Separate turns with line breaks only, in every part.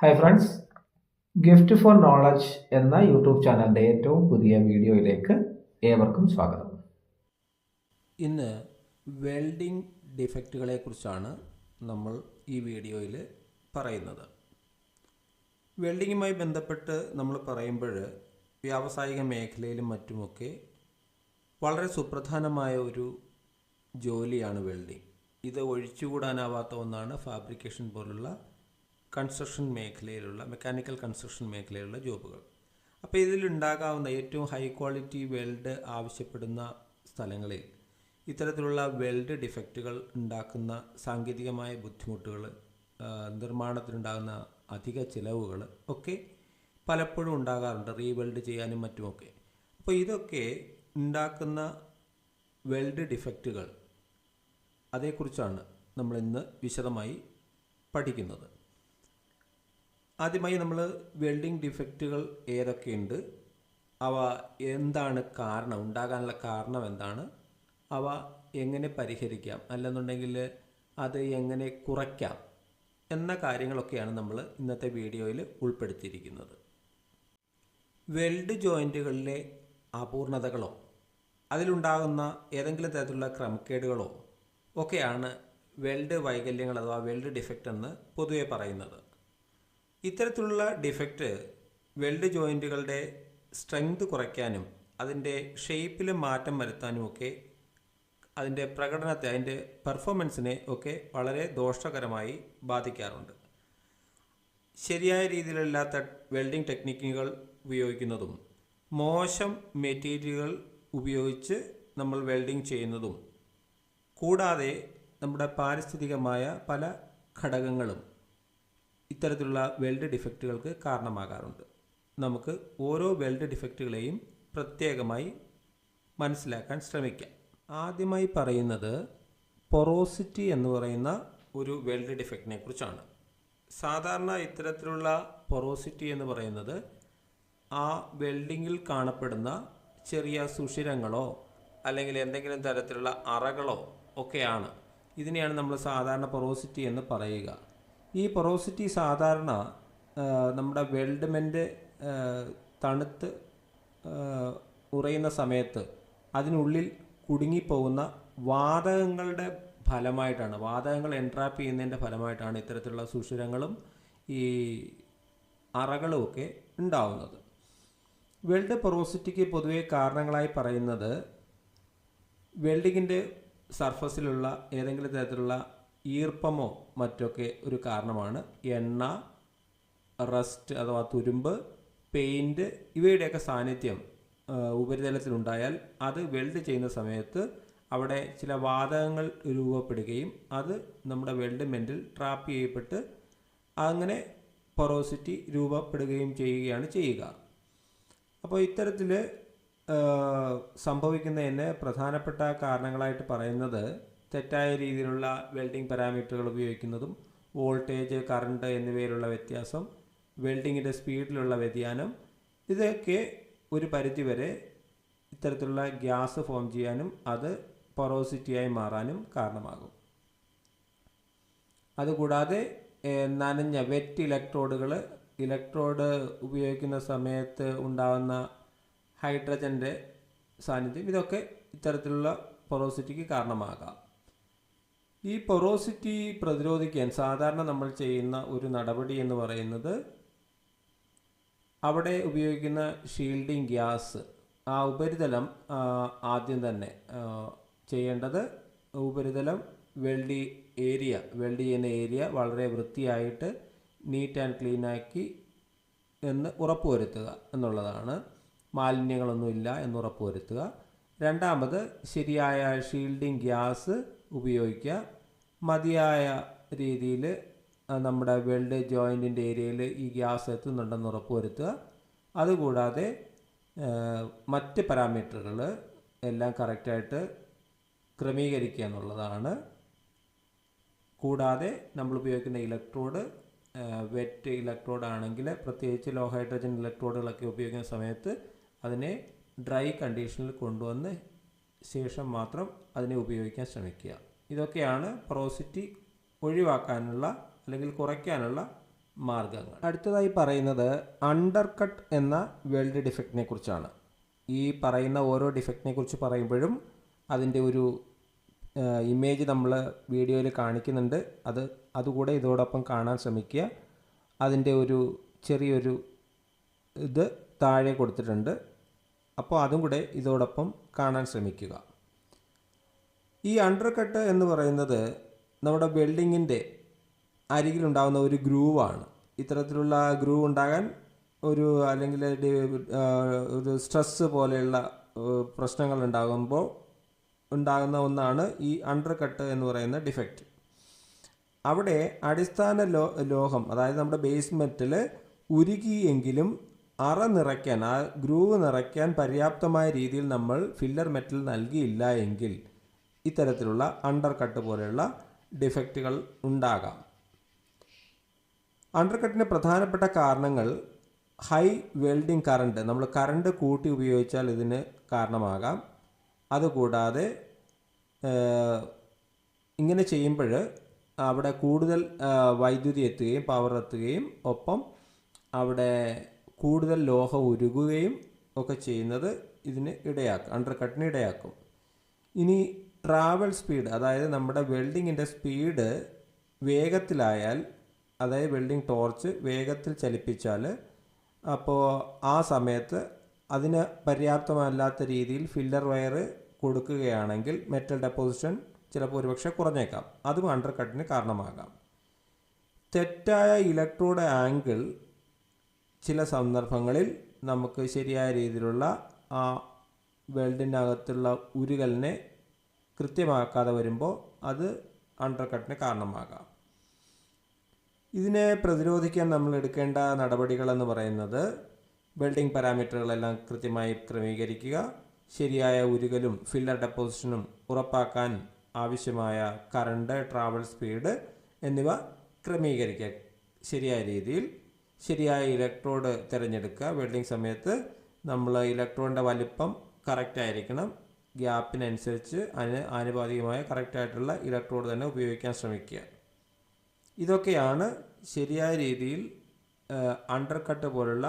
Hi friends gift for knowledge എന്ന YouTube ചാനലിന്റെ ഏറ്റവും പുതിയ വീഡിയോയിലേക്ക് ഏവർക്കും സ്വാഗതം.
ഇന്ന് വെൽഡിംഗ് ഡിഫക്റ്റുകളെ കുറിച്ചാണ് നമ്മൾ ഈ വീഡിയോയിൽ പറയുന്നത്. വെൽഡിങ്ങുമായി ബന്ധപ്പെട്ട് നമ്മൾ പറയുമ്പോൾ വ്യാവസായിക മേഖലയിലും മറ്റുമൊക്കെ വളരെ സുപ്രധാനമായ ഒരു ജോലിയാണ് വെൽഡിംഗ് ഇത് ഒഴിച്ചുകൂടാനാവാത്ത ഒന്നാണ് ഫാബ്രിക്കേഷൻ പോലുള്ള കൺസ്ട്രക്ഷൻ മേഖലയിലുള്ള മെക്കാനിക്കൽ കൺസ്ട്രക്ഷൻ മേഖലയിലുള്ള ജോബുകൾ. അപ്പോൾ ഇതിലുണ്ടാകാവുന്ന ഏറ്റവും ഹൈ ക്വാളിറ്റി വെൽഡ് ആവശ്യപ്പെടുന്ന സ്ഥലങ്ങളിൽ ഇത്തരത്തിലുള്ള വെൽഡ് ഡിഫക്റ്റുകൾ ഉണ്ടാക്കുന്ന സാങ്കേതികമായ ബുദ്ധിമുട്ടുകൾ നിർമ്മാണത്തിനുണ്ടാകുന്ന അധിക ചിലവുകൾ ഒക്കെ പലപ്പോഴും ഉണ്ടാകാറുണ്ട് റീവെൽഡ് ചെയ്യാനും മറ്റുമൊക്കെ. അപ്പോൾ ഇതൊക്കെ ഉണ്ടാക്കുന്ന വെൽഡ് ഡിഫക്റ്റുകൾ അതേക്കുറിച്ചാണ് നമ്മൾ ഇന്ന് വിശദമായി പഠിക്കുന്നത്. ആദ്യമായി നമ്മൾ വെൽഡിംഗ് ഡിഫക്റ്റുകൾ ഏതൊക്കെയുണ്ട്? അവ എന്താണ് കാരണം? ഉണ്ടാകാനുള്ള കാരണം എന്താണ്? അവ എങ്ങനെ പരിഹരിക്കാം? അല്ലെന്നുണ്ടെങ്കിൽ അത് എങ്ങനെ കുറയ്ക്കാം? എന്ന കാര്യങ്ങളൊക്കെയാണ് നമ്മൾ ഇന്നത്തെ വീഡിയോയിൽ ഉൾപ്പെടുത്തിയിരിക്കുന്നത്. വെൽഡ് ജോയിന്റുകളിലെ അപൂർണതകളോ അതിലുണ്ടാകുന്ന ഏതെങ്കിലും തരത്തിലുള്ള ക്രമക്കേടുകളോ ഒക്കെയാണ് വെൽഡ് വൈകല്യങ്ങൾ അഥവാ വെൽഡ് ഡിഫക്റ്റ് എന്ന് പൊതുവെ പറയുന്നത്. ഇത്തരത്തിലുള്ള ഡിഫക്റ്റ് വെൽഡ് ജോയിന്റുകളുടെ സ്ട്രെങ്ത് കുറയ്ക്കാനും അതിന്റെ ഷേപ്പിൽ മാറ്റം വരുത്താനും ഒക്കെ അതിന്റെ പ്രകടനത്തെ അതിന്റെ പെർഫോമൻസിനെ ഒക്കെ വളരെ ദോഷകരമായി ബാധിക്കാറുണ്ട്. ശരിയായ രീതിയിലല്ലാത്ത വെൽഡിംഗ് ടെക്നിക്കുകൾ ഉപയോഗിക്കുന്നതും മോശം മെറ്റീരിയലുകൾ ഉപയോഗിച്ച് നമ്മൾ വെൽഡിംഗ് ചെയ്യുന്നതും കൂടാതെ നമ്മുടെ പാരിസ്ഥിതികമായ പല ഘടകങ്ങളും ഇത്തരത്തിലുള്ള വെൽഡ് ഡിഫക്റ്റുകൾക്ക് കാരണമാകാറുണ്ട്. നമുക്ക് ഓരോ വെൽഡ് ഡിഫക്റ്റുകളെയും പ്രത്യേകമായി മനസ്സിലാക്കാൻ ശ്രമിക്കാം. ആദ്യമായി പറയുന്നത് പൊറോസിറ്റി എന്ന് പറയുന്ന ഒരു വെൽഡ് ഡിഫക്റ്റിനെ കുറിച്ചാണ് സാധാരണ ഇത്തരത്തിലുള്ള പൊറോസിറ്റി എന്ന് പറയുന്നത് ആ വെൽഡിങ്ങിൽ കാണപ്പെടുന്ന ചെറിയ സുഷിരങ്ങളോ അല്ലെങ്കിൽ എന്തെങ്കിലും തരത്തിലുള്ള അറകളോ ഒക്കെയാണ്. ഇതിനെയാണ് നമ്മൾ സാധാരണ പൊറോസിറ്റി എന്ന് പറയുക. ഈ പൊറോസിറ്റി സാധാരണ നമ്മുടെ വെൽഡ്മെന്റ് തണുത്ത് ഉറയുന്ന സമയത്ത് അതിനുള്ളിൽ കുടുങ്ങിപ്പോകുന്ന വാതകങ്ങളുടെ ഫലമായിട്ടാണ് വാതകങ്ങൾ എൻട്രാപ്പ് ചെയ്യുന്നതിന്റെ ഫലമായിട്ടാണ് ഇത്തരത്തിലുള്ള സുഷിരങ്ങളും ഈ അറകളും ഒക്കെ ഉണ്ടാവുന്നത്. വെൽഡ് പൊറോസിറ്റിക്ക് പൊതുവേ കാരണങ്ങളായി പറയുന്നത് വെൽഡിങ്ങിന്റെ സർഫസിലുള്ള ഏതെങ്കിലും തരത്തിലുള്ള ഈർപ്പമോ മറ്റൊക്കെ ഒരു കാരണമാണ്. എണ്ണ റസ്റ്റ് അഥവാ തുരുമ്പ് പെയിന്റ് ഇവയുടെയൊക്കെ സാന്നിധ്യം ഉപരിതലത്തിലുണ്ടായാൽ അത് വെൽഡ് ചെയ്യുന്ന സമയത്ത് അവിടെ ചില വാതകങ്ങൾ രൂപപ്പെടുകയും അത് നമ്മുടെ വെൽഡ് മെന്റിൽ ട്രാപ്പ് ചെയ്യപ്പെട്ട് അങ്ങനെ പൊറോസിറ്റി രൂപപ്പെടുകയും ചെയ്യുകയാണ് ചെയ്യുക. അപ്പോൾ ഇത്തരത്തിൽ സംഭവിക്കുന്നതിന് പ്രധാനപ്പെട്ട കാരണങ്ങളായിട്ട് പറയുന്നത് തെറ്റായ രീതിയിലുള്ള വെൽഡിംഗ് പാരാമീറ്ററുകൾ ഉപയോഗിക്കുന്നതും വോൾട്ടേജ് കറണ്ട് എന്നിവയിലുള്ള വ്യത്യാസം വെൽഡിങ്ങിന്റെ സ്പീഡിലുള്ള വ്യതിയാനം ഇതൊക്കെ ഒരു പരിധിവരെ ഇത്തരത്തിലുള്ള ഗ്യാസ് ഫോം ചെയ്യാനും അത് പൊറോസിറ്റിയായി മാറാനും കാരണമാകും. അതുകൂടാതെ നനഞ്ഞ വെറ്റ് ഇലക്ട്രോഡുകൾ ഇലക്ട്രോഡ് ഉപയോഗിക്കുന്ന സമയത്ത് ഉണ്ടാകുന്ന ഹൈഡ്രജന്റെ സാന്നിധ്യം ഇതൊക്കെ ഇത്തരത്തിലുള്ള പൊറോസിറ്റിക്ക് കാരണമാകാം. ഈ പൊറോസിറ്റി പ്രതിരോധിക്കാൻ സാധാരണ നമ്മൾ ചെയ്യുന്ന ഒരു നടപടി എന്ന് പറയുന്നത് അവിടെ ഉപയോഗിക്കുന്ന ഷീൽഡിംഗ് ഗ്യാസ് ആ ഉപരിതലം ആദ്യം തന്നെ ചെയ്യേണ്ടത് ഉപരിതലം വെൽഡി ഏരിയ വെൽഡ് ചെയ്യുന്ന ഏരിയ വളരെ വൃത്തിയായിട്ട് നീറ്റ് ആൻഡ് ക്ലീൻ ആക്കി എന്ന് ഉറപ്പുവരുത്തുക എന്നുള്ളതാണ്. മാലിന്യങ്ങളൊന്നുമില്ല എന്ന് ഉറപ്പുവരുത്തുക. രണ്ടാമത് ശരിയായ ഷീൽഡിംഗ് ഗ്യാസ് ഉപയോഗിക്കുക. മതിയായ രീതിയിൽ നമ്മുടെ വെൽഡ് ജോയിന്റിന്റെ ഏരിയയിൽ ഈ ഗ്യാസ് എത്തുന്നുണ്ടെന്ന് ഉറപ്പുവരുത്തുക. അതുകൂടാതെ മറ്റ് പാരാമീറ്ററുകൾ എല്ലാം കറക്റ്റായിട്ട് ക്രമീകരിക്കുക എന്നുള്ളതാണ്. കൂടാതെ നമ്മൾ ഉപയോഗിക്കുന്ന ഇലക്ട്രോഡ് വെറ്റ് ഇലക്ട്രോഡ് ആണെങ്കിൽ പ്രത്യേകിച്ച് ലോ ഹൈഡ്രജൻ ഇലക്ട്രോഡുകളൊക്കെ ഉപയോഗിക്കുന്ന സമയത്ത് അതിനെ ഡ്രൈ കണ്ടീഷനിൽ കൊണ്ടുവന്ന് ശേഷം മാത്രം അതിനെ ഉപയോഗിക്കാൻ ശ്രമിക്കുക. ഇതൊക്കെയാണ് പ്രോസിറ്റി ഒഴിവാക്കാനുള്ള അല്ലെങ്കിൽ കുറയ്ക്കാനുള്ള മാർഗങ്ങൾ. അടുത്തതായി പറയുന്നത് അണ്ടർ കട്ട് എന്ന വെൽഡ് ഡിഫക്റ്റിനെ കുറിച്ചാണ്. ഈ പറയുന്ന ഓരോ ഡിഫക്റ്റിനെ കുറിച്ച് പറയുമ്പോഴും അതിന്റെ ഒരു ഇമേജ് നമ്മൾ വീഡിയോയിൽ കാണിക്കുന്നുണ്ട്. അത് അതുകൂടെ ഇതോടൊപ്പം കാണാൻ ശ്രമിക്കുക. അതിന്റെ ഒരു ചെറിയൊരു ഇത് താഴെ കൊടുത്തിട്ടുണ്ട്. അപ്പോൾ അതും കൂടെ ഇതോടൊപ്പം കാണാൻ ശ്രമിക്കുക. ഈ അണ്ടർ കട്ട് എന്ന് പറയുന്നത് നമ്മുടെ ബിൽഡിങ്ങിന്റെ അരികിലുണ്ടാകുന്ന ഒരു ഗ്രൂവാണ് ഇത്തരത്തിലുള്ള ഗ്രൂവ് ഉണ്ടാകാൻ ഒരു അല്ലെങ്കിൽ ഒരു സ്ട്രെസ് പോലെയുള്ള പ്രശ്നങ്ങൾ ഉണ്ടാകുമ്പോൾ ഉണ്ടാകുന്ന ഒന്നാണ് ഈ അണ്ടർ കട്ട് എന്ന് പറയുന്ന ഡിഫക്റ്റ് അവിടെ അടിസ്ഥാന ലോ ലോഹം അതായത് നമ്മുടെ ബേസ്മെന്റിൽ ഉരുകിയെങ്കിലും അറ നിറയ്ക്കാൻ ആ ഗ്രൂവ് നിറയ്ക്കാൻ പര്യാപ്തമായ രീതിയിൽ നമ്മൾ ഫില്ലർ മെറ്റൽ നൽകിയില്ല എങ്കിൽ ഇത്തരത്തിലുള്ള അണ്ടർ കട്ട് പോലെയുള്ള ഡിഫക്റ്റുകൾ ഉണ്ടാകാം. അണ്ടർകട്ടിന് പ്രധാനപ്പെട്ട കാരണങ്ങൾ ഹൈ വെൽഡിംഗ് കറണ്ട് നമ്മൾ കറണ്ട് കൂട്ടി ഉപയോഗിച്ചാൽ ഇതിന് കാരണമാകാം. അതുകൂടാതെ ഇങ്ങനെ ചെയ്യുമ്പോൾ അവിടെ കൂടുതൽ വൈദ്യുതി എത്തുകയും പവർ എത്തുകയും ഒപ്പം അവിടെ കൂടുതൽ ലോഹം ഉരുകുകയും ഒക്കെ ചെയ്യുന്നത് ഇതിന് ഇടയാക്കും അണ്ടർകട്ടിന് ഇടയാക്കും. ഇനി ട്രാവൽ സ്പീഡ് അതായത് നമ്മുടെ വെൽഡിങ്ങിന്റെ സ്പീഡ് വേഗത്തിലായാൽ അതായത് വെൽഡിംഗ് ടോർച്ച് വേഗത്തിൽ ചലിപ്പിച്ചാൽ അപ്പോൾ ആ സമയത്ത് അതിന് പര്യാപ്തമല്ലാത്ത രീതിയിൽ ഫില്ലർ വയർ കൊടുക്കുകയാണെങ്കിൽ മെറ്റൽ ഡെപ്പോസിഷൻ ചിലപ്പോൾ ഒരുപക്ഷെ കുറഞ്ഞേക്കാം. അതും അണ്ടർ കട്ടിന് കാരണമാകാം. തെറ്റായ ഇലക്ട്രോഡ് ആംഗിൾ ചില സന്ദർഭങ്ങളിൽ നമുക്ക് ശരിയായ രീതിയിലുള്ള ആ വെൽഡിനകത്തുള്ള ഉരുകലിനെ കൃത്യമാക്കാതെ വരുമ്പോൾ അത് അണ്ടർ കട്ടിന് കാരണമാകാം. ഇതിനെ പ്രതിരോധിക്കാൻ നമ്മൾ എടുക്കേണ്ട നടപടികളെന്ന് പറയുന്നത് വെൽഡിംഗ് പാരാമീറ്ററുകളെല്ലാം കൃത്യമായി ക്രമീകരിക്കുക ശരിയായ ഉരുകലും ഫില്ലർ ഡെപ്പോസിഷനും ഉറപ്പാക്കാൻ ആവശ്യമായ കറണ്ട് ട്രാവൽ സ്പീഡ് എന്നിവ ക്രമീകരിക്കുക. ശരിയായ രീതിയിൽ ശരിയായ ഇലക്ട്രോഡ് തിരഞ്ഞെടുക്കുക. വെൽഡിംഗ് സമയത്ത് നമ്മൾ ഇലക്ട്രോഡിന്റെ വലിപ്പം കറക്റ്റ് ആയിരിക്കണം. ഗ്യാപ്പിനനുസരിച്ച് അതിന് ആനുപാതികമായ കറക്റ്റായിട്ടുള്ള ഇലക്ട്രോഡ് തന്നെ ഉപയോഗിക്കാൻ ശ്രമിക്കുക. ഇതൊക്കെയാണ് ശരിയായ രീതിയിൽ അണ്ടർ കട്ട് പോലുള്ള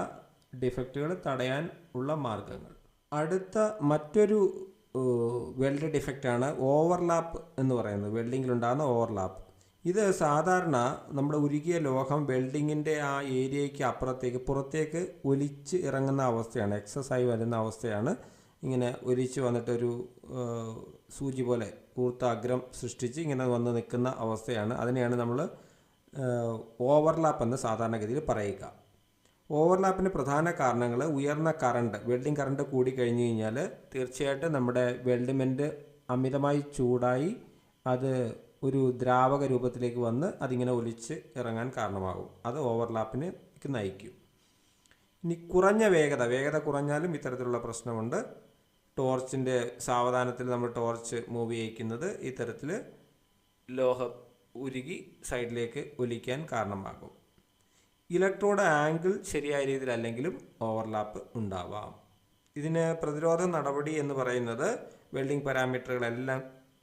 ഡിഫക്റ്റുകൾ തടയാൻ ഉള്ള മാർഗങ്ങൾ. അടുത്ത മറ്റൊരു വെൽഡ് ഡിഫക്റ്റാണ് ഓവർലാപ്പ് എന്ന് പറയുന്നത്. വെൽഡിങ്ങിലുണ്ടാകുന്ന ഓവർലാപ്പ്. ഇത് സാധാരണ നമ്മുടെ ഉരുകിയ ലോഹം വെൽഡിങ്ങിന്റെ ആ ഏരിയയ്ക്ക് അപ്പുറത്തേക്ക് പുറത്തേക്ക് ഒലിച്ച് ഇറങ്ങുന്ന അവസ്ഥയാണ് എക്സസ് ആയി വരുന്ന അവസ്ഥയാണ് ഇങ്ങനെ ഒലിച്ച് വന്നിട്ടൊരു സൂചി പോലെ കൂർത്ത അഗ്രം സൃഷ്ടിച്ച് ഇങ്ങനെ വന്ന് നിൽക്കുന്ന അവസ്ഥയാണ്. അതിനെയാണ് നമ്മൾ ഓവർലാപ്പ് എന്ന് സാധാരണഗതിയിൽ പറയുക. ഓവർലാപ്പിന് പ്രധാന കാരണങ്ങൾ ഉയർന്ന കറണ്ട് വെൽഡിംഗ് കറണ്ട് കൂടി കഴിഞ്ഞ് കഴിഞ്ഞാൽ തീർച്ചയായിട്ടും നമ്മുടെ വെൽഡ്മെന്റ് അമിതമായി ചൂടായി അത് ഒരു ദ്രാവക രൂപത്തിലേക്ക് വന്ന് അതിങ്ങനെ ഒലിച്ച് ഇറങ്ങാൻ കാരണമാകും. അത് ഓവർലാപ്പിന് നയിക്കും. ഇനി കുറഞ്ഞ വേഗത വേഗത കുറഞ്ഞാലും ഇത്തരത്തിലുള്ള പ്രശ്നമുണ്ട്. ടോർച്ചിന്റെ സാവധാനത്തിൽ നമ്മൾ ടോർച്ച് മൂവ് ചെയ്യിക്കുന്നത് ഇത്തരത്തിൽ ലോഹം ഉരുകി സൈഡിലേക്ക് ഒലിക്കാൻ കാരണമാകും. ഇലക്ട്രോഡ് ആംഗിൾ ശരിയായ രീതിയിലല്ലെങ്കിലും ഓവർലാപ്പ് ഉണ്ടാവാം. ഇതിന് പ്രതിരോധ നടപടി എന്ന് പറയുന്നത് വെൽഡിംഗ് പാരാമീറ്ററുകളെല്ലാം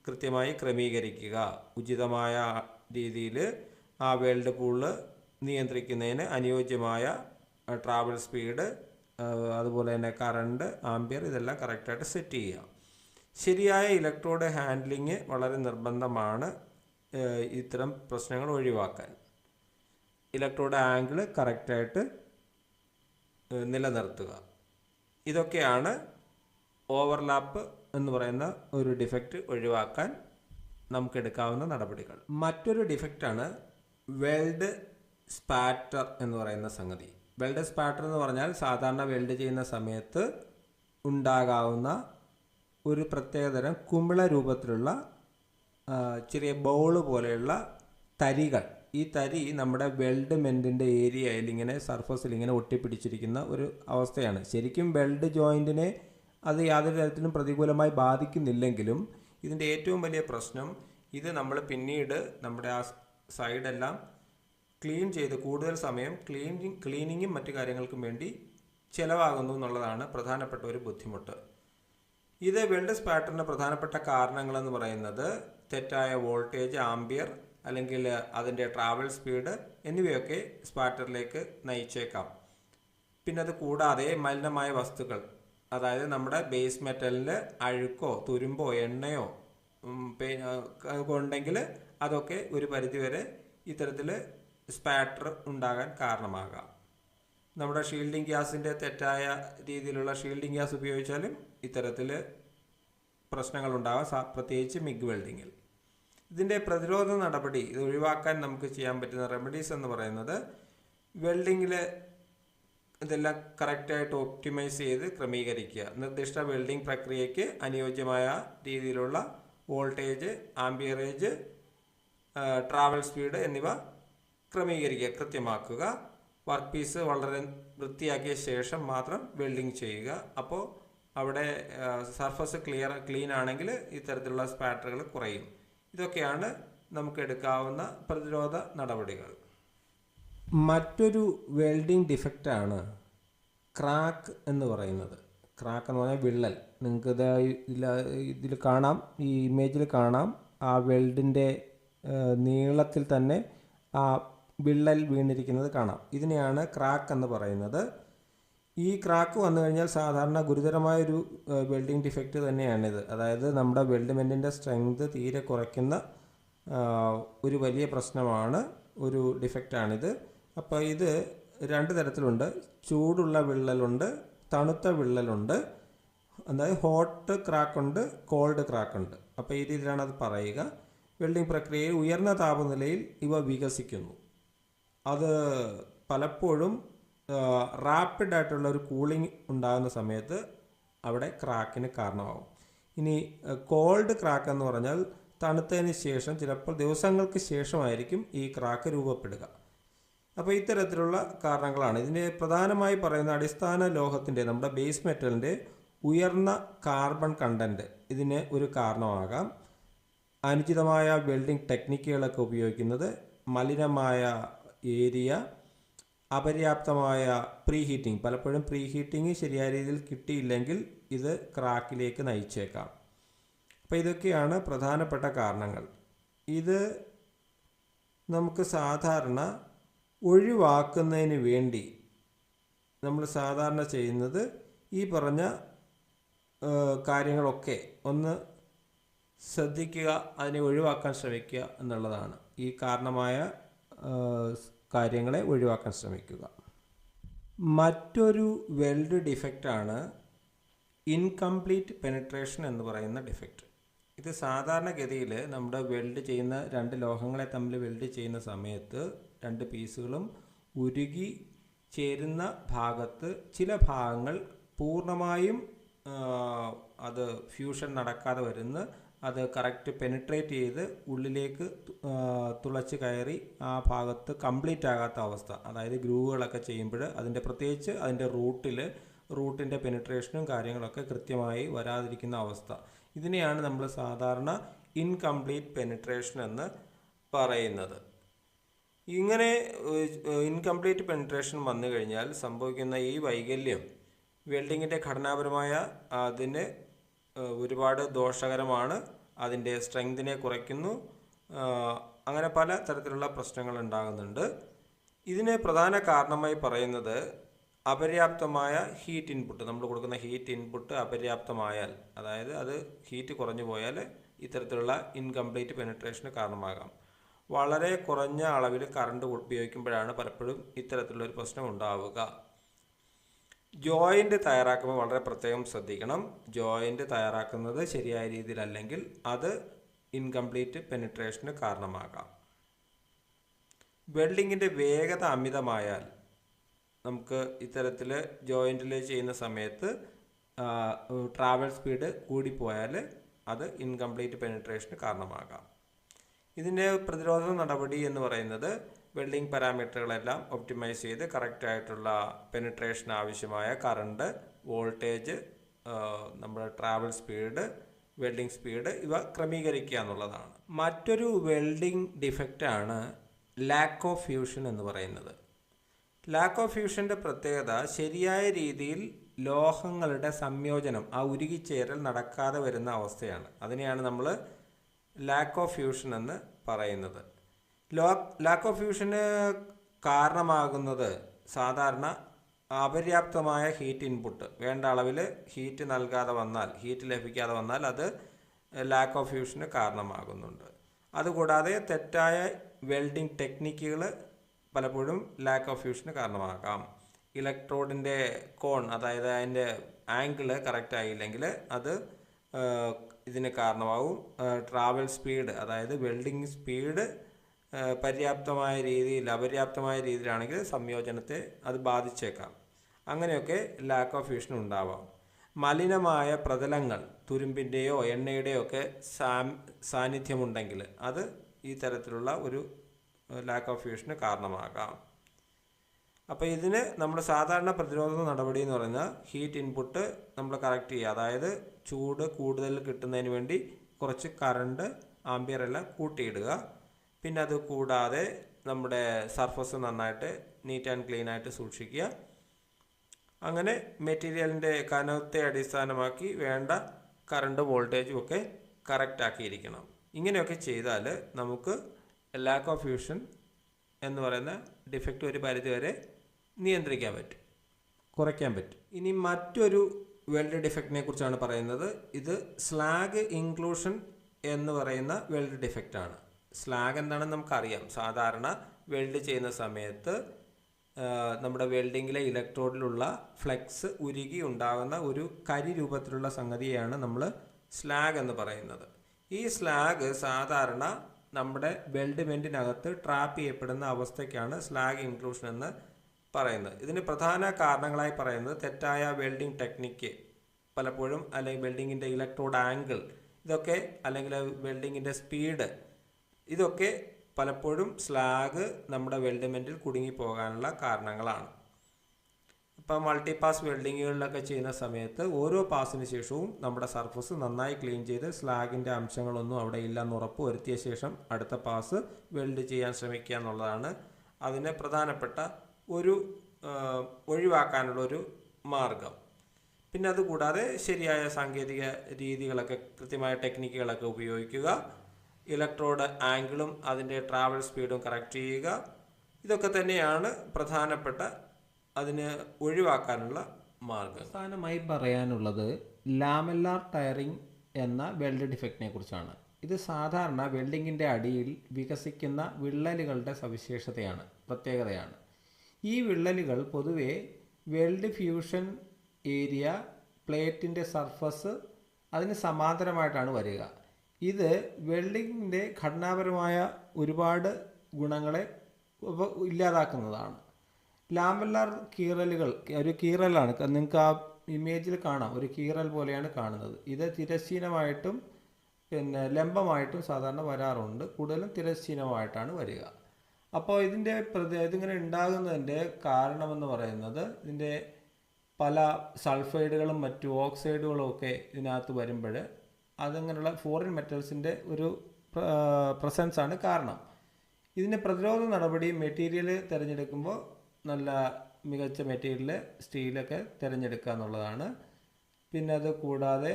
കൃത്യമായി ക്രമീകരിക്കുക. ഉചിതമായ രീതിയിൽ ആ വെൽഡ് പൂൾ നിയന്ത്രിക്കുന്നതിന് അനുയോജ്യമായ ട്രാവൽ സ്പീഡ് അതുപോലെ തന്നെ കറണ്ട് ആംബിയർ ഇതെല്ലാം കറക്റ്റായിട്ട് സെറ്റ് ചെയ്യുക. ശരിയായ ഇലക്ട്രോഡ് ഹാൻഡ്ലിങ് വളരെ നിർബന്ധമാണ്. ഇത്തരം പ്രശ്നങ്ങൾ ഒഴിവാക്കാൻ. ഇലക്ട്രോഡ് ആംഗിൾ കറക്റ്റായിട്ട് നിലനിർത്തുക. ഇതൊക്കെയാണ് ഓവർലാപ്പ് എന്ന് പറയുന്ന ഒരു ഡിഫക്റ്റ് ഒഴിവാക്കാൻ നമുക്ക് എടുക്കാവുന്ന നടപടികൾ. മറ്റൊരു ഡിഫക്റ്റാണ് വെൽഡ് സ്പാറ്റർ എന്ന് പറയുന്ന സംഗതി. വെൽഡ് പാറ്റേൺ എന്ന് പറഞ്ഞാൽ സാധാരണ വെൽഡ് ചെയ്യുന്ന സമയത്ത് ഉണ്ടാകാവുന്ന ഒരു പ്രത്യേകതരം കുമിള രൂപത്തിലുള്ള ചെറിയ ബൗൾ പോലെയുള്ള തരികൾ. ഈ തരി നമ്മുടെ വെൽഡ്മെന്റിന്റെ ഏരിയയിൽ ഇങ്ങനെ സർഫസിൽ ഇങ്ങനെ ഒട്ടിപ്പിടിച്ചിരിക്കുന്ന ഒരു അവസ്ഥയാണ്. ശരിക്കും വെൽഡ് ജോയിന്റിനെ അത് യാതൊരു തരത്തിലും പ്രതികൂലമായി ബാധിക്കുന്നില്ലെങ്കിലും ഇതിന്റെ ഏറ്റവും വലിയ പ്രശ്നം ഇത് നമ്മൾ പിന്നീട് നമ്മുടെ ആ സൈഡെല്ലാം ക്ലീൻ ചെയ്ത് കൂടുതൽ സമയം ക്ലീനിങ് ക്ലീനിങ്ങും മറ്റു കാര്യങ്ങൾക്കും വേണ്ടി ചിലവാകുന്നു എന്നുള്ളതാണ് പ്രധാനപ്പെട്ട ഒരു ബുദ്ധിമുട്ട്. ഇത് വെൽഡസ് സ്പാറ്ററിന് പ്രധാനപ്പെട്ട കാരണങ്ങളെന്ന് പറയുന്നത് തെറ്റായ വോൾട്ടേജ് ആംബിയർ അല്ലെങ്കിൽ അതിന്റെ ട്രാവൽ സ്പീഡ് എന്നിവയൊക്കെ സ്പാറ്ററിലേക്ക് നയിച്ചേക്കാം. പിന്നെ അത് കൂടാതെ മലിനമായ വസ്തുക്കൾ അതായത് നമ്മുടെ ബേസ് മെറ്റലിൽ അഴുക്കോ തുരുമ്പോ എണ്ണയോ ഉണ്ടെങ്കിൽ അതൊക്കെ ഒരു പരിധിവരെ ഇത്തരത്തിൽ സ്പാറ്റർ ഉണ്ടാകാൻ കാരണമാകാം. നമ്മുടെ ഷീൽഡിംഗ് ഗ്യാസിന്റെ തെറ്റായ രീതിയിലുള്ള ഷീൽഡിംഗ് ഗ്യാസ് ഉപയോഗിച്ചാലും ഇത്തരത്തിൽ പ്രശ്നങ്ങൾ ഉണ്ടാകാം പ്രത്യേകിച്ച് മിഗ് വെൽഡിങ്ങിൽ ഇതിന്റെ പ്രതിരോധ നടപടി ഇത് ഒഴിവാക്കാൻ നമുക്ക് ചെയ്യാൻ പറ്റുന്ന റെമഡീസ് എന്ന് പറയുന്നത് വെൽഡിങ്ങിൽ ഇതെല്ലാം കറക്റ്റായിട്ട് ഒപ്റ്റിമൈസ് ചെയ്ത് ക്രമീകരിക്കുക. നിർദ്ദിഷ്ട വെൽഡിംഗ് പ്രക്രിയയ്ക്ക് അനുയോജ്യമായ രീതിയിലുള്ള വോൾട്ടേജ് ആംബിയറേജ് ട്രാവൽ സ്പീഡ് എന്നിവ ക്രമീകരിക്കുക കൃത്യമാക്കുക. വർക്ക് പീസ് വളരെ വൃത്തിയാക്കിയ ശേഷം മാത്രം വെൽഡിങ് ചെയ്യുക. അപ്പോൾ അവിടെ സർഫസ് ക്ലിയർ ക്ലീൻ ആണെങ്കിൽ ഇത്തരത്തിലുള്ള സ്പാറ്ററുകൾ കുറയും. ഇതൊക്കെയാണ് നമുക്ക് എടുക്കാവുന്ന പ്രതിരോധ നടപടികൾ. മറ്റൊരു വെൽഡിംഗ് ഡിഫക്റ്റാണ് ക്രാക്ക് എന്ന് പറയുന്നത്. ക്രാക്ക് എന്ന് പറഞ്ഞാൽ വിള്ളൽ. നിങ്ങൾക്ക് ഇത് ഇതിൽ ഇതിൽ കാണാം ഈ ഇമേജിൽ കാണാം. ആ വെൽഡിന്റെ നീളത്തിൽ തന്നെ ആ വിള്ളൽ വീണിരിക്കുന്നത് കാണാം. ഇതിനെയാണ് ക്രാക്ക് എന്ന് പറയുന്നത്. ഈ ക്രാക്ക് വന്നു കഴിഞ്ഞാൽ സാധാരണ ഗുരുതരമായൊരു വെൽഡിംഗ് ഡിഫക്റ്റ് തന്നെയാണിത്. അതായത് നമ്മുടെ വെൽഡ്മെന്റിന്റെ സ്ട്രെങ്ത് തീരെ കുറയ്ക്കുന്ന ഒരു വലിയ പ്രശ്നമാണ് ഒരു ഡിഫക്റ്റാണിത്. അപ്പോൾ ഇത് രണ്ട് തരത്തിലുണ്ട്. ചൂടുള്ള വിള്ളലുണ്ട് തണുത്ത വിള്ളലുണ്ട് അതായത് ഹോട്ട് ക്രാക്ക് ഉണ്ട് കോൾഡ് ക്രാക്ക് ഉണ്ട് അപ്പോൾ ഈ രീതിയിലാണ് അത് പറയുക. വെൽഡിംഗ് പ്രക്രിയയിൽ ഉയർന്ന താപനിലയിൽ ഇവ വികസിക്കുന്നു. അത് പലപ്പോഴും റാപ്പിഡ് ആയിട്ടുള്ള ഒരു കൂളിംഗ് ഉണ്ടാകുന്ന സമയത്ത് അവിടെ ക്രാക്കിന് കാരണമാകും ഇനി കോൾഡ് ക്രാക്ക് എന്ന് പറഞ്ഞാൽ തണുത്തതിന് ശേഷം ചിലപ്പോൾ ദിവസങ്ങൾക്ക് ശേഷമായിരിക്കും ഈ ക്രാക്ക് രൂപപ്പെടുക. അപ്പോൾ ഇത്തരത്തിലുള്ള കാരണങ്ങളാണ്. ഇതിന്റെ പ്രധാനമായി പറയുന്ന അടിസ്ഥാന ലോഹത്തിന്റെ നമ്മുടെ ബേസ് മെറ്റലിന്റെ ഉയർന്ന കാർബൺ കണ്ടന്റ് ഇതിന് ഒരു കാരണമാകാം. അനുചിതമായ വെൽഡിംഗ് ടെക്നിക്കുകളൊക്കെ ഉപയോഗിക്കുന്നത് മലിനമായ ഏരിയ അപര്യാപ്തമായ പ്രീ ഹീറ്റിംഗ് പലപ്പോഴും പ്രീ ഹീറ്റിംഗ് ശരിയായ രീതിയിൽ കിട്ടിയില്ലെങ്കിൽ ഇത് ക്രാക്കിലേക്ക് നയിച്ചേക്കാം. അപ്പോൾ ഇതൊക്കെയാണ് പ്രധാനപ്പെട്ട കാരണങ്ങൾ. ഇത് നമുക്ക് സാധാരണ ഒഴിവാക്കുന്നതിന് വേണ്ടി നമ്മൾ സാധാരണ ചെയ്യുന്നത് ഈ പറഞ്ഞ കാര്യങ്ങളൊക്കെ ഒന്ന് ശ്രദ്ധിക്കുക അതിനെ ഒഴിവാക്കാൻ ശ്രമിക്കുക എന്നുള്ളതാണ്. ഈ കാരണമായ കാര്യങ്ങളെ ഒഴിവാക്കാൻ ശ്രമിക്കുക. മറ്റൊരു വെൽഡ് ഡിഫക്റ്റാണ് ഇൻകംപ്ലീറ്റ് പെനട്രേഷൻ എന്ന് പറയുന്ന ഡിഫക്റ്റ് ഇത് സാധാരണഗതിയിൽ നമ്മുടെ വെൽഡ് ചെയ്യുന്ന രണ്ട് ലോഹങ്ങളെ തമ്മിൽ വെൽഡ് ചെയ്യുന്ന സമയത്ത് രണ്ട് പീസുകളും ഉരുകി ചേരുന്ന ഭാഗത്ത് ചില ഭാഗങ്ങൾ പൂർണമായും അത് ഫ്യൂഷൻ നടക്കാതെ വരുന്ന അത് കറക്റ്റ് പെനിട്രേറ്റ് ചെയ്ത് ഉള്ളിലേക്ക് തുളച്ച് കയറി ആ ഭാഗത്ത് കംപ്ലീറ്റ് ആകാത്ത അവസ്ഥ. അതായത് ഗ്രൂവുകളൊക്കെ ചെയ്യുമ്പോൾ അതിന്റെ പ്രത്യേകിച്ച് അതിന്റെ റൂട്ടിൽ റൂട്ടിന്റെ പെനിട്രേഷനും കാര്യങ്ങളൊക്കെ കൃത്യമായി വരാതിരിക്കുന്ന അവസ്ഥ. ഇതിനെയാണ് നമ്മൾ സാധാരണ ഇൻകംപ്ലീറ്റ് പെനിട്രേഷൻ എന്ന് പറയുന്നത്. ഇങ്ങനെ ഇൻകംപ്ലീറ്റ് പെനിട്രേഷൻ വന്നു കഴിഞ്ഞാൽ സംഭവിക്കുന്ന ഈ വൈകല്യം വെൽഡിങ്ങിന്റെ ഘടനാപരമായ അതിന് ഒരുപാട് ദോഷകരമാണ്. അതിന്റെ സ്ട്രെങ്തിനെ കുറയ്ക്കുന്നു. അങ്ങനെ പല തരത്തിലുള്ള പ്രശ്നങ്ങൾ ഉണ്ടാകുന്നുണ്ട്. ഇതിന് പ്രധാന കാരണമായി പറയുന്നത് അപര്യാപ്തമായ ഹീറ്റ് ഇൻപുട്ട് നമ്മൾ കൊടുക്കുന്ന ഹീറ്റ് ഇൻപുട്ട് അപര്യാപ്തമായാൽ അതായത് അത് ഹീറ്റ് കുറഞ്ഞു പോയാൽ ഇത്തരത്തിലുള്ള ഇൻകംപ്ലീറ്റ് പെനട്രേഷന് കാരണമാകാം. വളരെ കുറഞ്ഞ അളവിൽ കറണ്ട് ഉപയോഗിക്കുമ്പോഴാണ് പലപ്പോഴും ഇത്തരത്തിലുള്ള ഒരു പ്രശ്നം ഉണ്ടാവുക. ജോയിന്റ് തയ്യാറാക്കുമ്പോൾ വളരെ പ്രത്യേകം ശ്രദ്ധിക്കണം. ജോയിന്റ് തയ്യാറാക്കുന്നത് ശരിയായ രീതിയിലല്ലെങ്കിൽ അത് ഇൻകംപ്ലീറ്റ് പെനിട്രേഷന് കാരണമാകാം. വെൽഡിങ്ങിന്റെ വേഗത അമിതമായാൽ നമുക്ക് ഇത്തരത്തിൽ ജോയിന്റിൽ ചെയ്യുന്ന സമയത്ത് ട്രാവൽ സ്പീഡ് കൂടിപ്പോയാൽ അത് ഇൻകംപ്ലീറ്റ് പെനിട്രേഷന് കാരണമാകാം. ഇതിന്റെ പ്രതിരോധ നടപടി എന്ന് പറയുന്നത് വെൽഡിംഗ് പാരാമീറ്ററുകളെല്ലാം ഒപ്റ്റിമൈസ് ചെയ്ത് കറക്റ്റ് ആയിട്ടുള്ള പെനിട്രേഷൻ ആവശ്യമായ കറണ്ട് വോൾട്ടേജ് നമ്മുടെ ട്രാവൽ സ്പീഡ് വെൽഡിംഗ് സ്പീഡ് ഇവ ക്രമീകരിക്കുക എന്നുള്ളതാണ്. മറ്റൊരു വെൽഡിംഗ് ഡിഫക്റ്റാണ് ലാക്ക് ഓഫ് ഫ്യൂഷൻ എന്ന് പറയുന്നത്. ലാക്ക് ഓഫ് ഫ്യൂഷന്റെ പ്രത്യേകത ശരിയായ രീതിയിൽ ലോഹങ്ങളുടെ സംയോജനം ആ ഉരുകിച്ചേരൽ നടക്കാതെ വരുന്ന അവസ്ഥയാണ്. അതിനെയാണ് നമ്മൾ ലാക്ക് ഓഫ് ഫ്യൂഷൻ എന്ന് പറയുന്നത്. ലാക്ക് ഓഫ് ഫ്യൂഷന് കാരണമാകുന്നത് സാധാരണ അപര്യാപ്തമായ ഹീറ്റ് ഇൻപുട്ട് വേണ്ട അളവിൽ ഹീറ്റ് നൽകാതെ വന്നാൽ ഹീറ്റ് ലഭിക്കാതെ വന്നാൽ അത് ലാക്ക് ഓഫ് ഫ്യൂഷന് കാരണമാകുന്നുണ്ട്. അതുകൂടാതെ തെറ്റായ വെൽഡിംഗ് ടെക്നിക്കുകൾ പലപ്പോഴും ലാക്ക് ഓഫ് ഫ്യൂഷന് കാരണമാകാം. ഇലക്ട്രോഡിന്റെ കോൺ അതായത് അതിന്റെ ആംഗിൾ കറക്റ്റ് ആയില്ലെങ്കിൽ അത് ഇതിന് കാരണമാവും. ട്രാവൽ സ്പീഡ് അതായത് വെൽഡിംഗ് സ്പീഡ് പര്യാപ്തമായ രീതിയിൽ അപര്യാപ്തമായ രീതിയിലാണെങ്കിൽ സംയോജനത്തെ അത് ബാധിച്ചേക്കാം. അങ്ങനെയൊക്കെ ലാക്ക് ഓഫ് ഫ്യൂഷൻ ഉണ്ടാവാം. മലിനമായ പ്രതലങ്ങൾ തുരുമ്പിന്റെയോ എണ്ണയുടെയോ ഒക്കെ സാന്നിധ്യമുണ്ടെങ്കിൽ അത് ഈ തരത്തിലുള്ള ഒരു ലാക്ക് ഓഫ് ഫ്യൂഷന് കാരണമാകാം. അപ്പോൾ ഇതിന് നമ്മൾ സാധാരണ പ്രതിരോധ നടപടി എന്ന് പറഞ്ഞാൽ ഹീറ്റ് ഇൻപുട്ട് നമ്മൾ കറക്റ്റ് ചെയ്യുക. അതായത് ചൂട് കൂടുതൽ കിട്ടുന്നതിന് വേണ്ടി കുറച്ച് കറണ്ട് ആംബിയർ എല്ലാം കൂട്ടിയിടുക. പിന്നെ അത് കൂടാതെ നമ്മുടെ സർഫസ് നന്നായിട്ട് നീറ്റ് ആൻഡ് ക്ലീൻ ആയിട്ട് സൂക്ഷിക്കുക. അങ്ങനെ മെറ്റീരിയലിന്റെ കനത്തെ അടിസ്ഥാനമാക്കി വേണ്ട കറണ്ട് വോൾട്ടേജും ഒക്കെ കറക്റ്റ് ആക്കിയിരിക്കണം. ഇങ്ങനെയൊക്കെ ചെയ്താൽ നമുക്ക് ലാക്ക് ഓഫ് ഫ്യൂഷൻ എന്ന് പറയുന്ന ഡിഫക്റ്റ് ഒരു പരിധിവരെ നിയന്ത്രിക്കാൻ പറ്റും. കുറയ്ക്കാൻ പറ്റും. ഇനി മറ്റൊരു വെൽഡ് ഡിഫക്റ്റിനെ കുറിച്ചാണ് പറയുന്നത്. ഇത് സ്ലാഗ് ഇൻക്ലൂഷൻ എന്ന് പറയുന്ന വെൽഡ് ഡിഫക്റ്റാണ് സ്ലാഗ് എന്താണെന്ന് നമുക്കറിയാം. സാധാരണ വെൽഡ് ചെയ്യുന്ന സമയത്ത് നമ്മുടെ വെൽഡിങ്ങിലെ ഇലക്ട്രോഡിലുള്ള ഫ്ലെക്സ് ഉരുകി ഉണ്ടാകുന്ന ഒരു കരി രൂപത്തിലുള്ള സംഗതിയാണ് നമ്മൾ സ്ലാഗ് എന്ന് പറയുന്നത്. ഈ സ്ലാഗ് സാധാരണ നമ്മുടെ വെൽഡ്മെന്റിനകത്ത് ട്രാപ്പ് ചെയ്യപ്പെടുന്ന അവസ്ഥയ്ക്കാണ് സ്ലാഗ് ഇൻക്ലൂഷൻ എന്ന് പറയുന്നത്. ഇതിന് പ്രധാന കാരണങ്ങളായി പറയുന്നത് തെറ്റായ വെൽഡിംഗ് ടെക്നിക്ക് പലപ്പോഴും അല്ലെങ്കിൽ വെൽഡിങ്ങിന്റെ ഇലക്ട്രോഡ് ആംഗിൾ ഇതൊക്കെ അല്ലെങ്കിൽ വെൽഡിങ്ങിന്റെ സ്പീഡ് ഇതൊക്കെ പലപ്പോഴും സ്ലാഗ് നമ്മുടെ വെൽഡ്മെന്റിൽ കുടുങ്ങിപ്പോകാനുള്ള കാരണങ്ങളാണ്. ഇപ്പം മൾട്ടി പാസ് വെൽഡിങ്ങുകളിലൊക്കെ ചെയ്യുന്ന സമയത്ത് ഓരോ പാസിന് ശേഷവും നമ്മുടെ സർഫസ് നന്നായി ക്ലീൻ ചെയ്ത് സ്ലാഗിന്റെ അംശങ്ങളൊന്നും അവിടെ ഇല്ലെന്ന് ഉറപ്പ് വരുത്തിയ ശേഷം അടുത്ത പാസ് വെൽഡ് ചെയ്യാൻ ശ്രമിക്കുക എന്നുള്ളതാണ് അതിനെ പ്രധാനപ്പെട്ട ഒരു ഒഴിവാക്കാനുള്ള ഒരു മാർഗം. പിന്നെ അതുകൂടാതെ ശരിയായ സാങ്കേതിക രീതികളൊക്കെ കൃത്യമായ ടെക്നിക്കുകളൊക്കെ ഉപയോഗിക്കുക. ഇലക്ട്രോഡ് ആംഗിളും അതിന്റെ ട്രാവൽ സ്പീഡും കറക്റ്റ് ചെയ്യുക. ഇതൊക്കെ തന്നെയാണ് പ്രധാനപ്പെട്ട അതിന് ഒഴിവാക്കാനുള്ള മാർഗം.
അവസാനമായി പറയാനുള്ളത് ലാമെല്ലാർ ടയറിംഗ് എന്ന വെൽഡ് ഡിഫക്റ്റിനെ കുറിച്ചാണ്. ഇത് സാധാരണ വെൽഡിങ്ങിന്റെ അടിയിൽ വികസിക്കുന്ന വിള്ളലുകളുടെ സവിശേഷതയാണ് പ്രത്യേകതയാണ്. ഈ വിള്ളലുകൾ പൊതുവെ വെൽഡ് ഫ്യൂഷൻ ഏരിയ പ്ലേറ്റിന്റെ സർഫസ് അതിന് സമാന്തരമായിട്ടാണ് വരിക. ഇത് വെൽഡിങ്ങിന്റെ ഘടനാപരമായ ഒരുപാട് ഗുണങ്ങളെ ഇല്ലാതാക്കുന്നതാണ്. ലാമെല്ലാർ കീറലുകൾ ഒരു കീറലാണ് നിങ്ങൾക്ക് ആ ഇമേജിൽ കാണാം ഒരു കീറൽ പോലെയാണ് കാണുന്നത്. ഇത് തിരശ്ചീനമായിട്ടും പിന്നെ ലംബമായിട്ടും സാധാരണ വരാറുണ്ട്. കൂടുതലും തിരശ്ചീനമായിട്ടാണ് വരിക. അപ്പോൾ ഇതിന്റെ പ്രതി ഇതിങ്ങനെ ഉണ്ടാകുന്നതിന്റെ കാരണമെന്ന് പറയുന്നത് ഇതിന്റെ പല സൾഫൈഡുകളും മറ്റു ഓക്സൈഡുകളും ഒക്കെ ഇതിനകത്ത് വരുമ്പോൾ അതങ്ങനെയുള്ള ഫോറിൻ മെറ്റൽസിന്റെ ഒരു പ്രസൻസ് ആണ് കാരണം. ഇതിന് പ്രതിരോധ നടപടി മെറ്റീരിയൽ തിരഞ്ഞെടുക്കുമ്പോൾ നല്ല മികച്ച മെറ്റീരിയൽ സ്റ്റീലൊക്കെ തിരഞ്ഞെടുക്കുക എന്നുള്ളതാണ്. പിന്നെ അത് കൂടാതെ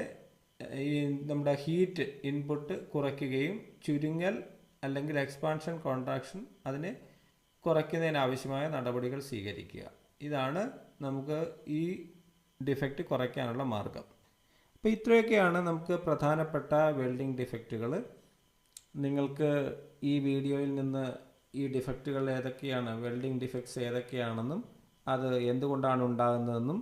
ഈ നമ്മുടെ ഹീറ്റ് ഇൻപുട്ട് കുറയ്ക്കുകയും ചുരുങ്ങൽ അല്ലെങ്കിൽ എക്സ്പാൻഷൻ കോൺട്രാക്ഷൻ അതിനെ കുറയ്ക്കുന്നതിനാവശ്യമായ നടപടികൾ സ്വീകരിക്കുക. ഇതാണ് നമുക്ക് ഈ ഡിഫക്റ്റ് കുറയ്ക്കാനുള്ള മാർഗം. അപ്പോൾ ഇത്രയൊക്കെയാണ് നമുക്ക് പ്രധാനപ്പെട്ട വെൽഡിംഗ് ഡിഫക്റ്റുകൾ നിങ്ങൾക്ക് ഈ വീഡിയോയിൽ നിന്ന് ഈ ഡിഫക്റ്റുകൾ ഏതൊക്കെയാണ് വെൽഡിംഗ് ഡിഫക്ട്സ് ഏതൊക്കെയാണെന്നും അത് എന്തുകൊണ്ടാണ് ഉണ്ടാകുന്നതെന്നും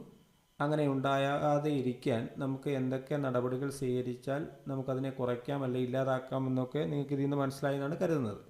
അങ്ങനെ ഉണ്ടാകാതെ ഇരിക്കാൻ നമുക്ക് എന്തൊക്കെ നടപടികൾ സ്വീകരിച്ചാൽ നമുക്കതിനെ കുറയ്ക്കാം അല്ലെങ്കിൽ ഇല്ലാതാക്കാം എന്നൊക്കെ നിങ്ങൾക്ക് ഇതിൽ നിന്ന് മനസ്സിലായെന്നാണ് കരുതുന്നത്.